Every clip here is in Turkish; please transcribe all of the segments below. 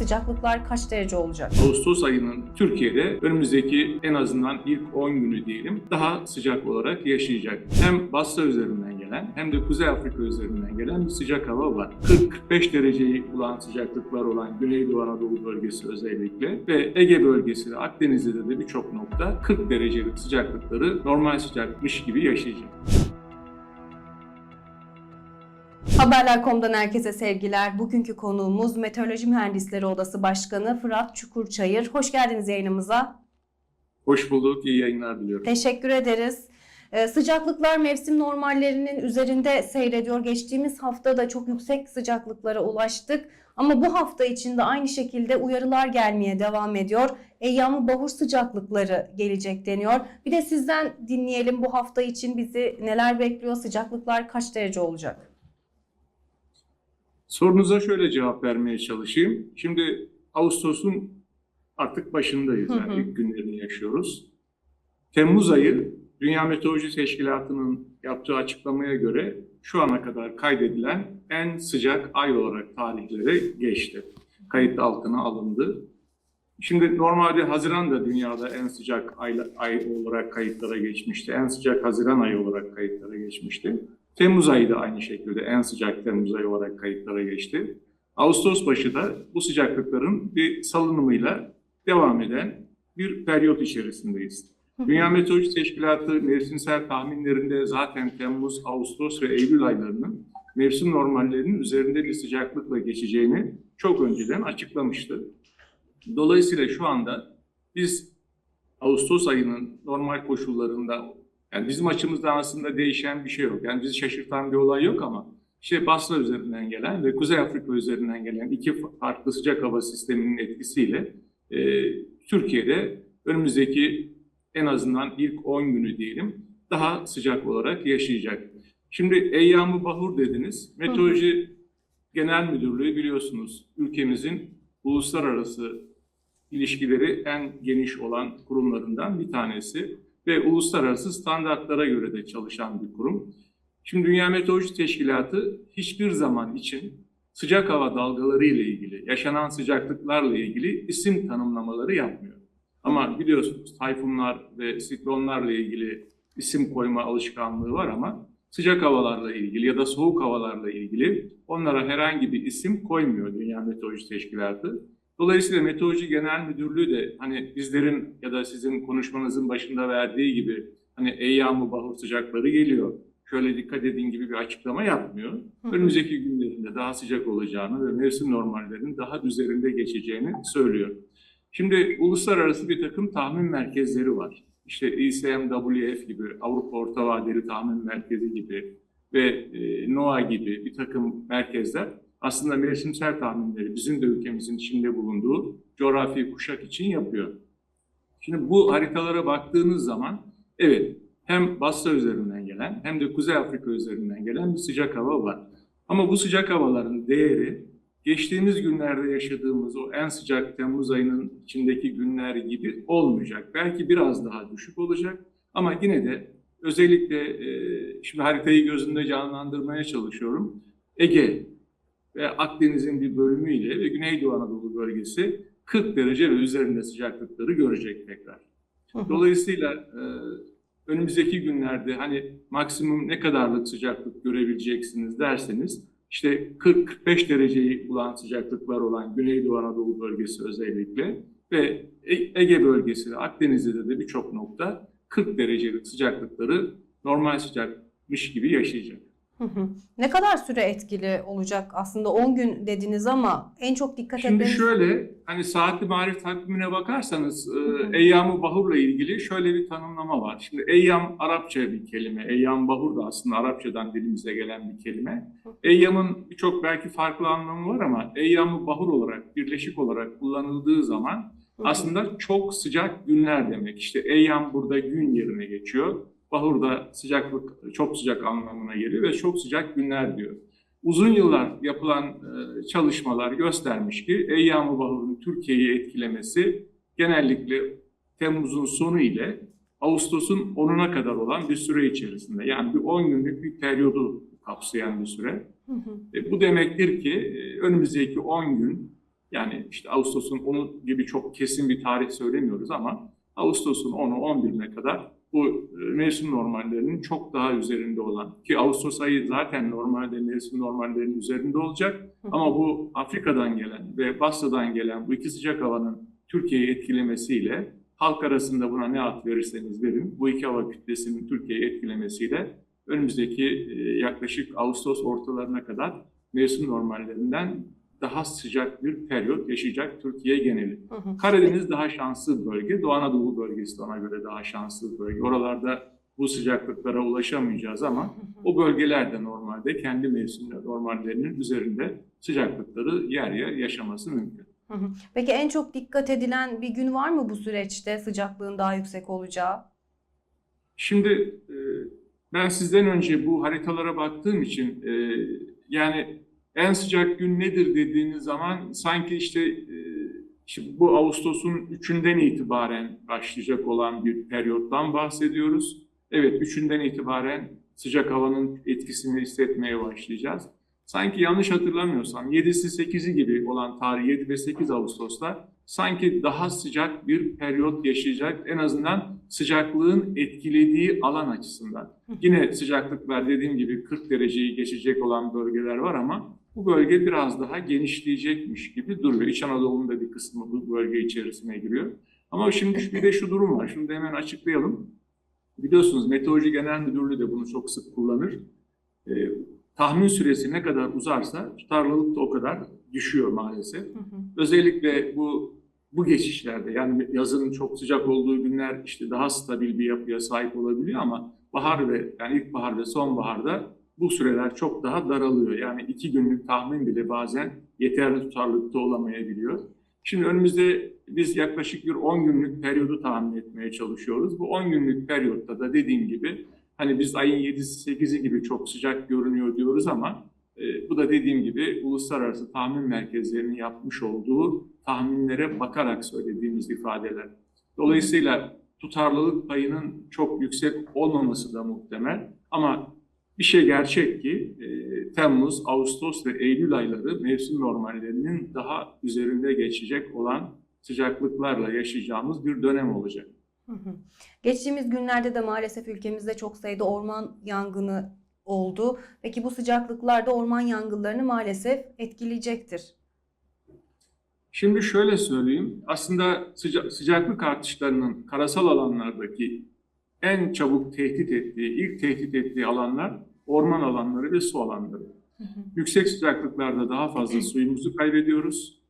sıcaklıklar kaç derece olacak? Ağustos ayının Türkiye'de önümüzdeki en azından ilk 10 günü diyelim daha sıcak olarak yaşayacak. Hem Basra üzerinden gelen hem de Kuzey Afrika üzerinden gelen bir sıcak hava var. 40-45 dereceyi bulan sıcaklıklar olan Güneydoğu Anadolu bölgesi özellikle ve Ege bölgesi ve Akdeniz'de de birçok nokta 40 derecelik sıcaklıkları normal sıcakmış gibi yaşayacak. Haberler.com'dan herkese sevgiler. Bugünkü konuğumuz Meteoroloji Mühendisleri Odası Başkanı Fırat Çukurçayır. Hoş geldiniz yayınımıza. Hoş bulduk, iyi yayınlar diliyorum. Teşekkür ederiz. Ee, sıcaklıklar mevsim normallerinin üzerinde seyrediyor. Geçtiğimiz hafta da çok yüksek sıcaklıklara ulaştık. Ama bu hafta içinde aynı şekilde uyarılar gelmeye devam ediyor. Eyyamı bahur sıcaklıkları gelecek deniyor. Bir de sizden dinleyelim bu hafta için bizi neler bekliyor? Sıcaklıklar kaç derece olacak? Sorunuza şöyle cevap vermeye çalışayım. Şimdi Ağustos'un artık başındayız. Hı hı. Yani ilk günlerini yaşıyoruz. Temmuz ayı Dünya Meteoroloji Teşkilatı'nın yaptığı açıklamaya göre şu ana kadar kaydedilen en sıcak ay olarak tarihlere geçti. Kayıt altına alındı. Şimdi normalde Haziran da dünyada en sıcak ay, ay olarak kayıtlara geçmişti. En sıcak Haziran ayı olarak kayıtlara geçmişti. Temmuz ayı da aynı şekilde en sıcak Temmuz ayı olarak kayıtlara geçti. Ağustos başı da bu sıcaklıkların bir salınımıyla devam eden bir periyot içerisindeyiz. Dünya Meteoroloji Teşkilatı mevsimsel tahminlerinde zaten Temmuz, Ağustos ve Eylül aylarının mevsim normallerinin üzerinde bir sıcaklıkla geçeceğini çok önceden açıklamıştı. Dolayısıyla şu anda biz Ağustos ayının normal koşullarında yani bizim açımızdan aslında değişen bir şey yok. Yani bizi şaşırtan bir olay yok ama işte Basra üzerinden gelen ve Kuzey Afrika üzerinden gelen iki farklı sıcak hava sisteminin etkisiyle e, Türkiye'de önümüzdeki en azından ilk 10 günü diyelim daha sıcak olarak yaşayacak. Şimdi Eyyam-ı Bahur dediniz. Meteoroloji Genel Müdürlüğü biliyorsunuz ülkemizin uluslararası ilişkileri en geniş olan kurumlarından bir tanesi ve uluslararası standartlara göre de çalışan bir kurum. Şimdi Dünya Meteoroloji Teşkilatı hiçbir zaman için sıcak hava dalgaları ile ilgili, yaşanan sıcaklıklarla ilgili isim tanımlamaları yapmıyor. Ama biliyorsunuz tayfunlar ve siklonlarla ilgili isim koyma alışkanlığı var ama sıcak havalarla ilgili ya da soğuk havalarla ilgili onlara herhangi bir isim koymuyor Dünya Meteoroloji Teşkilatı. Dolayısıyla Meteoroloji Genel Müdürlüğü de hani bizlerin ya da sizin konuşmanızın başında verdiği gibi hani eyyam bahur sıcakları geliyor. Şöyle dikkat edin gibi bir açıklama yapmıyor. Hı hı. Önümüzdeki günlerinde daha sıcak olacağını ve mevsim normallerinin daha üzerinde geçeceğini söylüyor. Şimdi uluslararası bir takım tahmin merkezleri var. İşte ECMWF gibi, Avrupa Orta Vadeli Tahmin Merkezi gibi ve e, NOAA gibi bir takım merkezler aslında mevsimsel tahminleri bizim de ülkemizin içinde bulunduğu coğrafi kuşak için yapıyor. Şimdi bu haritalara baktığınız zaman evet hem Basra üzerinden gelen hem de Kuzey Afrika üzerinden gelen bir sıcak hava var. Ama bu sıcak havaların değeri geçtiğimiz günlerde yaşadığımız o en sıcak Temmuz ayının içindeki günler gibi olmayacak. Belki biraz daha düşük olacak ama yine de özellikle şimdi haritayı gözümde canlandırmaya çalışıyorum. Ege ve Akdeniz'in bir bölümüyle ve Güneydoğu Anadolu bölgesi 40 derece ve üzerinde sıcaklıkları görecek tekrar. Dolayısıyla e, önümüzdeki günlerde hani maksimum ne kadarlık sıcaklık görebileceksiniz derseniz işte 40-45 dereceyi bulan sıcaklıklar olan Güneydoğu Anadolu bölgesi özellikle ve E- Ege bölgesi Akdeniz'de de birçok nokta 40 derecelik sıcaklıkları normal sıcakmış gibi yaşayacak. Hı hı. Ne kadar süre etkili olacak? Aslında 10 gün dediniz ama en çok dikkat Şimdi etmemiz... şöyle hani saatli marif takvimine bakarsanız e, hı. Eyyam-ı Bahur'la ilgili şöyle bir tanımlama var. Şimdi Eyyam Arapça bir kelime. Eyyam Bahur da aslında Arapçadan dilimize gelen bir kelime. Eyyam'ın birçok belki farklı anlamı var ama Eyyam-ı Bahur olarak, birleşik olarak kullanıldığı zaman Hı hı. aslında çok sıcak günler demek. İşte Eyyam burada gün yerine geçiyor. Bahur da sıcaklık, çok sıcak anlamına geliyor ve çok sıcak günler diyor. Uzun yıllar yapılan e, çalışmalar göstermiş ki Eyyam-ı Bahur'un Türkiye'yi etkilemesi genellikle Temmuz'un sonu ile Ağustos'un 10'una kadar olan bir süre içerisinde. Yani bir 10 günlük bir periyodu kapsayan bir süre. Hı hı. E, bu demektir ki e, önümüzdeki 10 gün Yani işte Ağustos'un 10'u gibi çok kesin bir tarih söylemiyoruz ama Ağustos'un 10'u 11'ine kadar bu e, mevsim normallerinin çok daha üzerinde olan ki Ağustos ayı zaten normalde mevsim normallerinin üzerinde olacak. Ama bu Afrika'dan gelen ve Basya'dan gelen bu iki sıcak havanın Türkiye'yi etkilemesiyle halk arasında buna ne ad verirseniz verin bu iki hava kütlesinin Türkiye'yi etkilemesiyle önümüzdeki e, yaklaşık Ağustos ortalarına kadar mevsim normallerinden daha sıcak bir periyot yaşayacak Türkiye geneli. Hı hı. Karadeniz daha şanslı bölge. Doğu Anadolu bölgesi de ona göre daha şanslı bölge. Oralarda bu sıcaklıklara ulaşamayacağız ama o bölgelerde normalde kendi mevsim normallerinin üzerinde sıcaklıkları yer yer yaşaması mümkün. Hı hı. Peki en çok dikkat edilen bir gün var mı bu süreçte sıcaklığın daha yüksek olacağı? Şimdi e, ben sizden önce bu haritalara baktığım için e, yani en sıcak gün nedir dediğiniz zaman sanki işte e, şimdi bu Ağustos'un 3'ünden itibaren başlayacak olan bir periyottan bahsediyoruz. Evet 3'ünden itibaren sıcak havanın etkisini hissetmeye başlayacağız. Sanki yanlış hatırlamıyorsam 7'si 8'i gibi olan tarih 7 ve 8 Ağustos'ta sanki daha sıcak bir periyot yaşayacak en azından sıcaklığın etkilediği alan açısından. Yine sıcaklıklar dediğim gibi 40 dereceyi geçecek olan bölgeler var ama bu bölge biraz daha genişleyecekmiş gibi duruyor. İç Anadolu'nun da bir kısmı bu bölge içerisine giriyor. Ama şimdi bir de şu durum var. Şunu da hemen açıklayalım. Biliyorsunuz Meteoroloji Genel Müdürlüğü de bunu çok sık kullanır. Ee, tahmin süresi ne kadar uzarsa tutarlılık da o kadar düşüyor maalesef. Hı hı. Özellikle bu bu geçişlerde yani yazın çok sıcak olduğu günler işte daha stabil bir yapıya sahip olabiliyor ama bahar ve yani ilkbahar ve sonbaharda bu süreler çok daha daralıyor. Yani iki günlük tahmin bile bazen yeterli tutarlılıkta olamayabiliyor. Şimdi önümüzde biz yaklaşık bir 10 günlük periyodu tahmin etmeye çalışıyoruz. Bu 10 günlük periyotta da dediğim gibi hani biz ayın 7'si 8'i gibi çok sıcak görünüyor diyoruz ama e, bu da dediğim gibi uluslararası tahmin merkezlerinin yapmış olduğu tahminlere bakarak söylediğimiz ifadeler. Dolayısıyla tutarlılık payının çok yüksek olmaması da muhtemel ama bir şey gerçek ki e, Temmuz, Ağustos ve Eylül ayları mevsim normallerinin daha üzerinde geçecek olan sıcaklıklarla yaşayacağımız bir dönem olacak. Hı hı. Geçtiğimiz günlerde de maalesef ülkemizde çok sayıda orman yangını oldu. Peki bu sıcaklıklar da orman yangınlarını maalesef etkileyecektir. Şimdi şöyle söyleyeyim, aslında sıca- sıcaklık artışlarının karasal alanlardaki en çabuk tehdit ettiği, ilk tehdit ettiği alanlar orman alanları ve su alanları. Hı hı. Yüksek sıcaklıklarda daha fazla suyumuzu kaybediyoruz.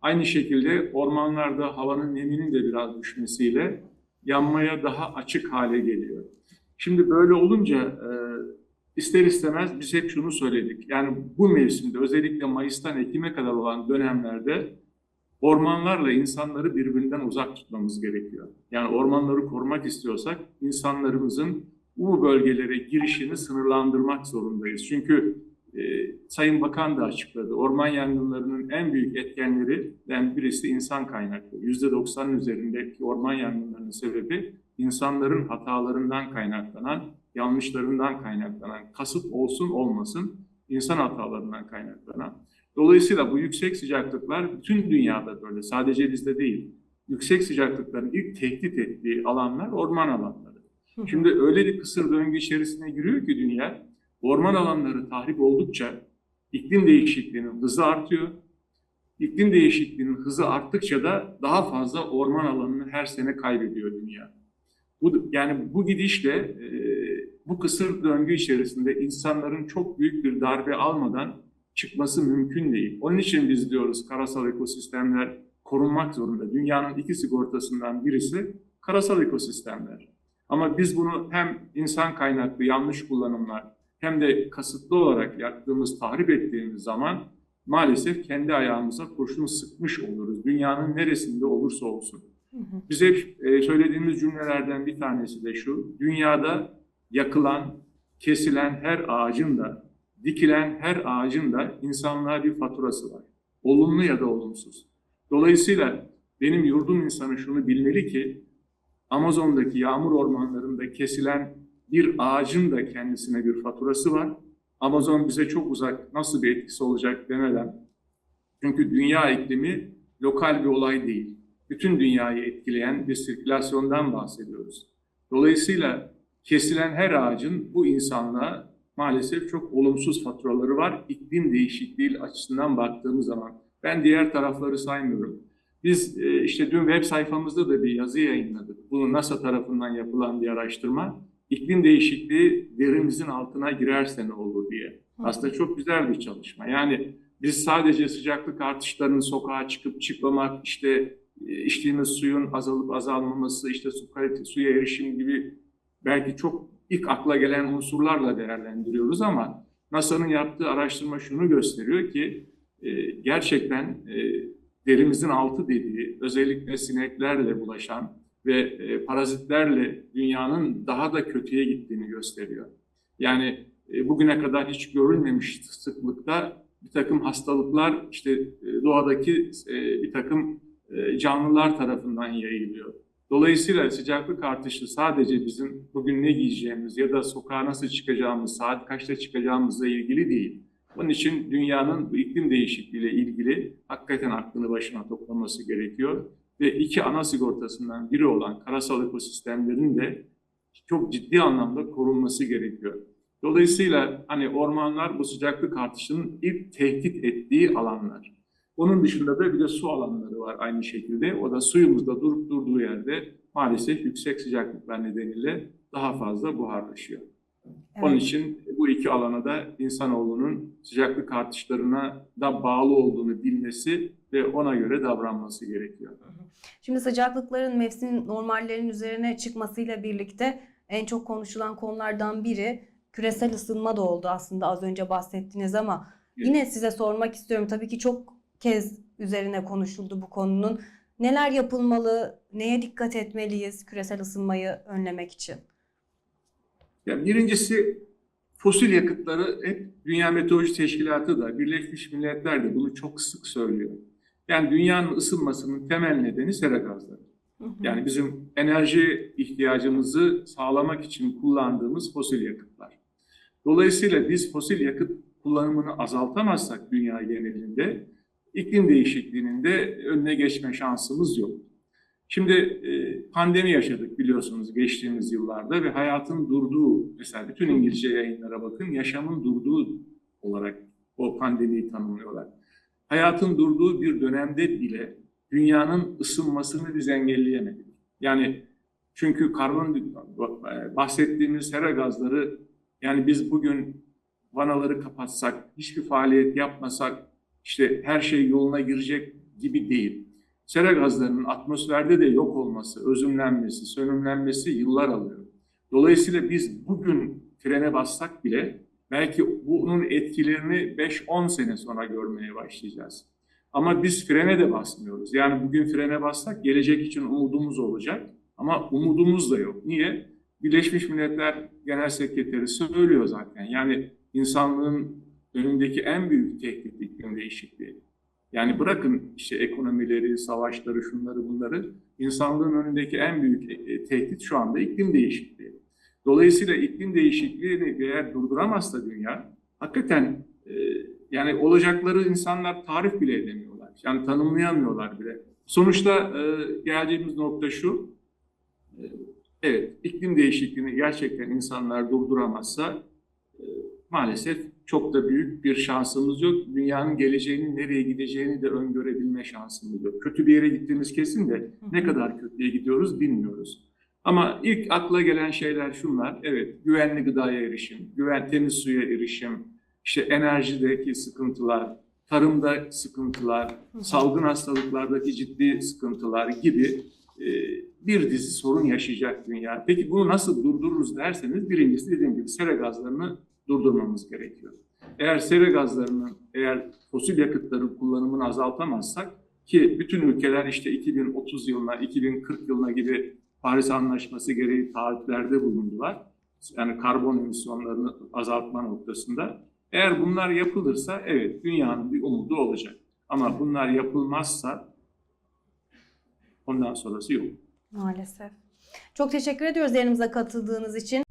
Aynı şekilde ormanlarda havanın neminin de biraz düşmesiyle yanmaya daha açık hale geliyor. Şimdi böyle olunca e, ister istemez biz hep şunu söyledik. Yani bu mevsimde özellikle Mayıs'tan Ekim'e kadar olan dönemlerde ormanlarla insanları birbirinden uzak tutmamız gerekiyor. Yani ormanları korumak istiyorsak insanlarımızın bu bölgelere girişini sınırlandırmak zorundayız. Çünkü e, Sayın Bakan da açıkladı. Orman yangınlarının en büyük etkenlerinden birisi insan kaynaklı. %90'ın üzerindeki orman yangınlarının sebebi insanların hatalarından kaynaklanan, yanlışlarından kaynaklanan, kasıt olsun olmasın insan hatalarından kaynaklanan. Dolayısıyla bu yüksek sıcaklıklar bütün dünyada böyle, sadece bizde değil. Yüksek sıcaklıkların ilk tehdit ettiği alanlar orman alanları. Şimdi öyle bir kısır döngü içerisine giriyor ki dünya, orman alanları tahrip oldukça iklim değişikliğinin hızı artıyor. İklim değişikliğinin hızı arttıkça da daha fazla orman alanını her sene kaybediyor dünya. Bu, yani bu gidişle e, bu kısır döngü içerisinde insanların çok büyük bir darbe almadan çıkması mümkün değil. Onun için biz diyoruz karasal ekosistemler korunmak zorunda. Dünyanın iki sigortasından birisi karasal ekosistemler. Ama biz bunu hem insan kaynaklı yanlış kullanımlar hem de kasıtlı olarak yaptığımız, tahrip ettiğimiz zaman maalesef kendi ayağımıza kurşun sıkmış oluruz. Dünyanın neresinde olursa olsun. Biz hep e, söylediğimiz cümlelerden bir tanesi de şu. Dünyada yakılan, kesilen her ağacın da, dikilen her ağacın da insanlığa bir faturası var. Olumlu ya da olumsuz. Dolayısıyla benim yurdum insanı şunu bilmeli ki Amazon'daki yağmur ormanlarında kesilen bir ağacın da kendisine bir faturası var. Amazon bize çok uzak nasıl bir etkisi olacak demeden Çünkü dünya iklimi lokal bir olay değil. Bütün dünyayı etkileyen bir sirkülasyondan bahsediyoruz. Dolayısıyla kesilen her ağacın bu insanlığa maalesef çok olumsuz faturaları var. İklim değişikliği açısından baktığımız zaman. Ben diğer tarafları saymıyorum. Biz e, işte dün web sayfamızda da bir yazı yayınladık. Bunu NASA tarafından yapılan bir araştırma. İklim değişikliği derimizin altına girerse ne olur diye. Aslında çok güzel bir çalışma. Yani biz sadece sıcaklık artışlarının sokağa çıkıp çıkmamak, işte e, içtiğimiz suyun azalıp azalmaması, işte su kalite, suya erişim gibi belki çok ilk akla gelen unsurlarla değerlendiriyoruz ama NASA'nın yaptığı araştırma şunu gösteriyor ki e, gerçekten e, derimizin altı dediği özellikle sineklerle bulaşan ve e, parazitlerle dünyanın daha da kötüye gittiğini gösteriyor. Yani e, bugüne kadar hiç görülmemiş sıklıkta bir takım hastalıklar işte e, doğadaki e, bir takım e, canlılar tarafından yayılıyor. Dolayısıyla sıcaklık artışı sadece bizim bugün ne giyeceğimiz ya da sokağa nasıl çıkacağımız, saat kaçta çıkacağımızla ilgili değil. Onun için dünyanın bu iklim değişikliğiyle ilgili hakikaten aklını başına toplaması gerekiyor. Ve iki ana sigortasından biri olan karasal ekosistemlerin de çok ciddi anlamda korunması gerekiyor. Dolayısıyla hani ormanlar bu sıcaklık artışının ilk tehdit ettiği alanlar. Onun dışında da bir de su alanları var aynı şekilde. O da suyumuzda durup durduğu yerde maalesef yüksek sıcaklıklar nedeniyle daha fazla buharlaşıyor. Onun Evet. için bu iki alana da insanoğlunun sıcaklık artışlarına da bağlı olduğunu bilmesi ve ona göre davranması gerekiyor. Şimdi sıcaklıkların mevsim normallerin üzerine çıkmasıyla birlikte en çok konuşulan konulardan biri küresel ısınma da oldu aslında az önce bahsettiniz ama yine size sormak istiyorum. Tabii ki çok kez üzerine konuşuldu bu konunun. Neler yapılmalı, neye dikkat etmeliyiz küresel ısınmayı önlemek için? Ya birincisi fosil yakıtları hep Dünya Meteoroloji Teşkilatı da Birleşmiş Milletler de bunu çok sık söylüyor. Yani dünyanın ısınmasının temel nedeni sera gazları. Hı hı. Yani bizim enerji ihtiyacımızı sağlamak için kullandığımız fosil yakıtlar. Dolayısıyla biz fosil yakıt kullanımını azaltamazsak dünya genelinde iklim değişikliğinin de önüne geçme şansımız yok. Şimdi e, pandemi yaşadık biliyorsunuz geçtiğimiz yıllarda ve hayatın durduğu, mesela bütün İngilizce yayınlara bakın, yaşamın durduğu olarak o pandemiyi tanımlıyorlar. Hayatın durduğu bir dönemde bile dünyanın ısınmasını biz engelleyemedik. Yani çünkü karbon bahsettiğimiz sera gazları yani biz bugün vanaları kapatsak, hiçbir faaliyet yapmasak işte her şey yoluna girecek gibi değil. Sera gazlarının atmosferde de yok olması, özümlenmesi, sönümlenmesi yıllar alıyor. Dolayısıyla biz bugün frene bassak bile belki bunun etkilerini 5-10 sene sonra görmeye başlayacağız. Ama biz frene de basmıyoruz. Yani bugün frene bassak gelecek için umudumuz olacak. Ama umudumuz da yok. Niye? Birleşmiş Milletler Genel Sekreteri söylüyor zaten. Yani insanlığın önündeki en büyük tehdit iklim değişikliği. Yani bırakın işte ekonomileri, savaşları, şunları bunları. insanlığın önündeki en büyük e, tehdit şu anda iklim değişikliği. Dolayısıyla iklim değişikliğini eğer durduramazsa dünya, hakikaten e, yani olacakları insanlar tarif bile edemiyorlar. Yani tanımlayamıyorlar bile. Sonuçta e, geldiğimiz nokta şu, e, evet iklim değişikliğini gerçekten insanlar durduramazsa e, maalesef çok da büyük bir şansımız yok. Dünyanın geleceğinin nereye gideceğini de öngörebilme şansımız yok. Kötü bir yere gittiğimiz kesin de ne kadar kötüye gidiyoruz bilmiyoruz. Ama ilk akla gelen şeyler şunlar. Evet, güvenli gıdaya erişim, güven temiz suya erişim, işte enerjideki sıkıntılar, tarımda sıkıntılar, salgın hastalıklardaki ciddi sıkıntılar gibi e, bir dizi sorun yaşayacak dünya. Peki bunu nasıl durdururuz derseniz birincisi dediğim gibi sera gazlarını durdurmamız gerekiyor. Eğer sera gazlarının, eğer fosil yakıtların kullanımını azaltamazsak ki bütün ülkeler işte 2030 yılına, 2040 yılına gibi Paris Anlaşması gereği taahhütlerde bulundular. Yani karbon emisyonlarını azaltma noktasında. Eğer bunlar yapılırsa evet dünyanın bir umudu olacak. Ama bunlar yapılmazsa ondan sonrası yok. Maalesef. Çok teşekkür ediyoruz yayınımıza katıldığınız için.